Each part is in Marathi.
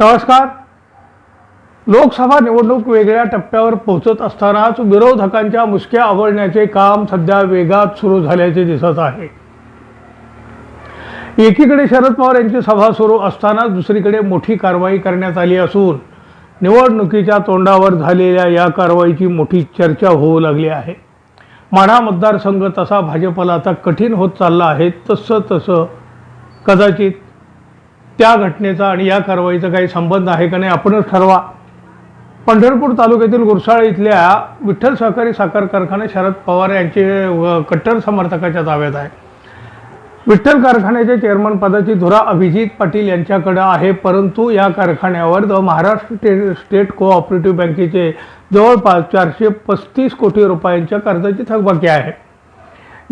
नमस्कार. लोकसभा निवडणूक वेगळ्या टप्प्यावर पोहोचत असतानाच विरोधकांच्या मुसक्या आवळण्याचे काम सध्या वेगात सुरू झाल्याचे दिसत आहे. एकीकडे शरद पवार यांची सभा सुरू असताना दुसरीकडे मोठी कारवाई करण्यात आली असून निवडणुकीच्या तोंडावर झालेल्या या कारवाईची मोठी चर्चा होऊ लागली आहे. माढा मतदारसंघ तसा भाजपला आता कठीण होत चालला आहे तसं तसं कदाचित त्या घटनेचा आणि या कारवाईचा काही संबंध आहे का नाही आपणच ठरवा. पंढरपूर तालुक्यातील गुरसाळ इथल्या विठ्ठल सहकारी साखर कारखाना शरद पवार यांचे कट्टर समर्थकाच्या ताब्यात आहे. विठ्ठल कारखान्याच्या चेअरमन पदाची धुरा अभिजित पाटील यांच्याकडे आहे परंतु या कारखान्यावर the Maharashtra state state cooperative बँकेचे जवळपास चारशे पस्तीस कोटी रुपयांच्या कर्जाची थकबाकी आहे.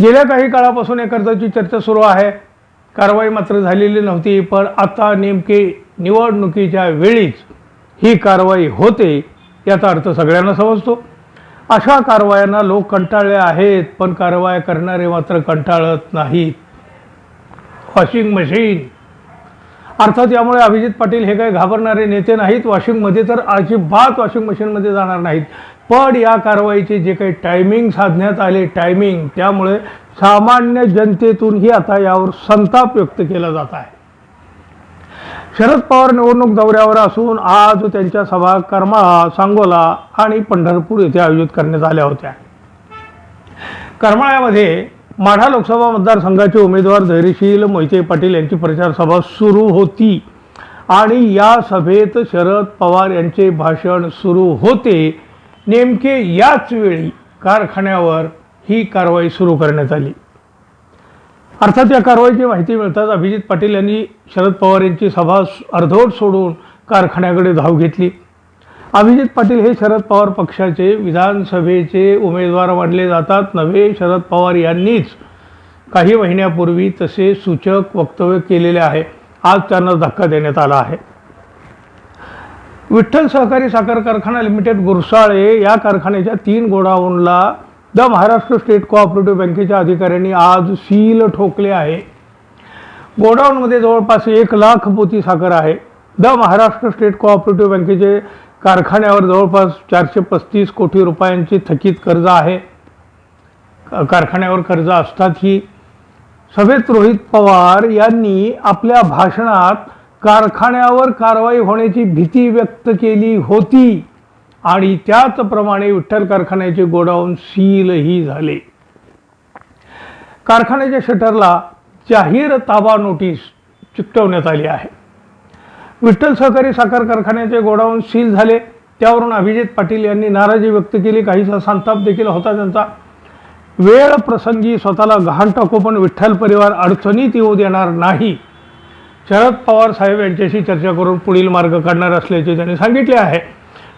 गेल्या काही काळापासून या कर्जाची चर्चा सुरू आहे. कारवाई मात्र झालेली नव्हती पण आता नेमके निवडणुकीच्या वेळीच ही कारवाई होते याचा अर्थ सगळ्यांना समजतो. अशा कारवायांना लोक कंटाळले आहेत पण कारवाया करणारे मात्र कंटाळत नाहीत. Washing machine. अर्थात यामुळे अभिजित पाटील हे काही घाबरणारे नेते नाहीत वॉशिंगमध्ये तर अजिबात वॉशिंग मशीनमध्ये जाणार नाहीत. पण या कारवाईचे जे काही टायमिंग साधण्यात आले टायमिंग त्यामुळे सामान्य जनतेतूनही आता यावर संताप व्यक्त केला जात आहे. शरद पवार निवडणूक दौऱ्यावर असून आज त्यांच्या सभा करमाळा सांगोला आणि पंढरपूर येथे आयोजित करण्यात आल्या होत्या. करमाळ्यामध्ये माढा लोकसभा मतदारसंघाचे उमेदवार धैर्यशील मोहिते पाटील यांची प्रचार सभा सुरू होती. आणि या सभेत शरद पवार यांचे भाषण सुरू होते. नेमके याच वेळी कारखान्यावर ही कारवाई सुरू करण्यात आली. अर्थात या कारवाईची माहिती मिळताच अभिजित पाटील यांनी शरद पवार यांची सभा अर्धवट सोडून कारखान्याकडे धाव घेतली. अभिजित पाटील हे शरद पवार पक्षाचे विधानसभेचे उमेदवार मानले जातात. नव्हे शरद पवार यांनीच काही महिन्यापूर्वी तसे सूचक वक्तव्य केलेले आहे. आज त्यांना धक्का देण्यात आला आहे. विठ्ठल सहकारी साखर कारखाना लिमिटेड गुरसाळे या कारखान्याच्या तीन गोडाऊनला द महाराष्ट्र स्टेट कोऑपरेटिव्ह बँकेच्या अधिकाऱ्यांनी आज सील ठोकले आहे. गोडाऊनमध्ये जवळपास एक लाख पोती साखर आहे. द महाराष्ट्र स्टेट कोऑपरेटिव्ह बँकेचे कारखान्यावर जवळपास चारशे पस्तीस कोटी रुपयांची थकीत कर्ज आहे. क- कारखान्यावर कर्ज असतातही सभेत रोहित पवार यांनी आपल्या भाषणात कारखान्यावर कारवाई होण्याची भीती व्यक्त केली होती. आणि त्याचप्रमाणे विठ्ठल कारखान्याचे गोडाऊन सीलही झाले. कारखान्याच्या शटरला जाहीर ताबा नोटीस चिकटवण्यात आली आहे. विठ्ठल सहकारी साखर कारखान्याचे गोडाऊन सील झाले. त्यावरून अभिजित पाटील यांनी नाराजी व्यक्त केली. काहीसा संताप देखील होता त्यांचा. वेळ प्रसंगी स्वतःला गहाण टाकू पण विठ्ठल परिवार अडचणीत येऊ देणार नाही. शरद पवार साहेब यांच्याशी चर्चा करून पुढील मार्ग काढणार असल्याचे त्यांनी सांगितले आहे.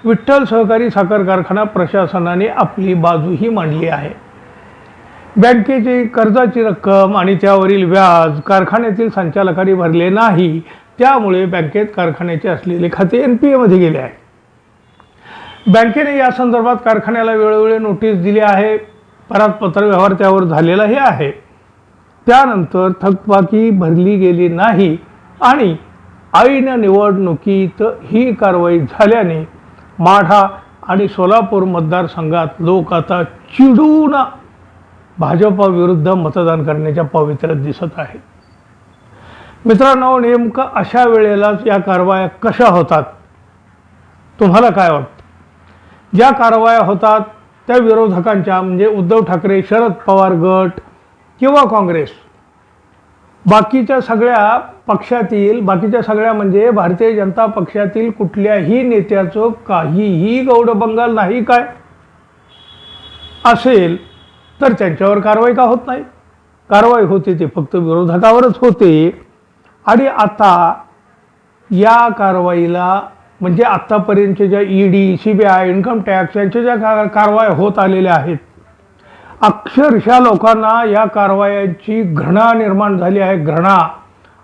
विठ्ठल सहकारी साखर कारखाना प्रशासनाने आपली बाजूही मांडली आहे. बँकेची कर्जाची रक्कम आणि त्यावरील व्याज कारखान्यातील संचालकांनी भरले नाही त्यामुळे बँकेत कारखान्याचे असलेले खाते एन पी एमध्ये गेले आहे. बँकेने या संदर्भात कारखान्याला वेळोवेळी नोटीस दिली आहे. परत पत्रव्यवहार त्यावर झालेलाही आहे. त्यानंतर थकबाकी भरली गेली नाही. आणि आईनं निवडणुकीत ही कारवाई झाल्याने माढा आणि सोलापूर मतदारसंघात लोक आता चिडून भाजपाविरुद्ध मतदान करण्याच्या पवित्र्यात दिसत आहेत. मित्रांनो नेमकं अशा वेळेलाच या कारवाया कशा होतात? तुम्हाला काय वाटतं? ज्या कारवाया होतात त्या विरोधकांच्या म्हणजे उद्धव ठाकरे शरद पवार गट किंवा काँग्रेस बाकीच्या सगळ्या पक्षातील बाकीच्या सगळ्या म्हणजे भारतीय जनता पक्षातील कुठल्याही नेत्याचं काहीही गौडबंगाल नाही काय? असेल तर त्यांच्यावर कारवाई का होत नाही? कारवाई होते ते फक्त विरोधकावरच होते. आणि आता या कारवाईला म्हणजे आत्तापर्यंतच्या ज्या E D C B I income tax यांच्या ज्या का कारवाया होत आलेल्या आहेत अक्षरशः लोकांना या कारवायांची घृणा निर्माण झाली आहे घृणा.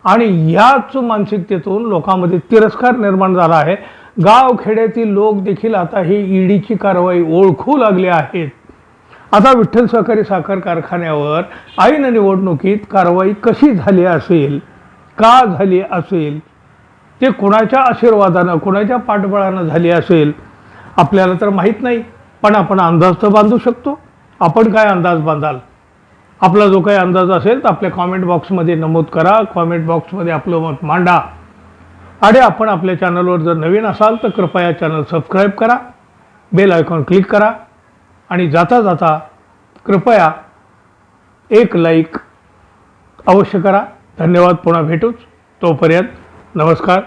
आणि याच मानसिकतेतून लोकांमध्ये तिरस्कार निर्माण झाला आहे. गावखेड्यातील लोक देखील आता ही ईडीची कारवाई ओळखू लागले आहेत. आता विठ्ठल सहकारी साखर कारखान्यावर ऐन निवडणुकीत कारवाई कशी झाली असेल? का झाली असेल? ते कोणाच्या आशीर्वादानं कोणाच्या पाठबळानं झाली असेल? आपल्याला तर माहीत नाही पण आपण अंदाज तर बांधू शकतो. आपण काय अंदाज बांधाल? आपला जो काही अंदाज असेल तर आपल्या कॉमेंट बॉक्समध्ये नमूद करा. कॉमेंट बॉक्समध्ये आपलं मत मांडा. आणि आपण आपल्या चॅनलवर जर नवीन असाल तर कृपया चॅनल सबस्क्राईब करा. बेल आयकॉन क्लिक करा. आणि जाता जाता कृपया एक लाईक अवश्य करा. धन्यवाद. पुन्हा भेटूच. तोपर्यंत नमस्कार.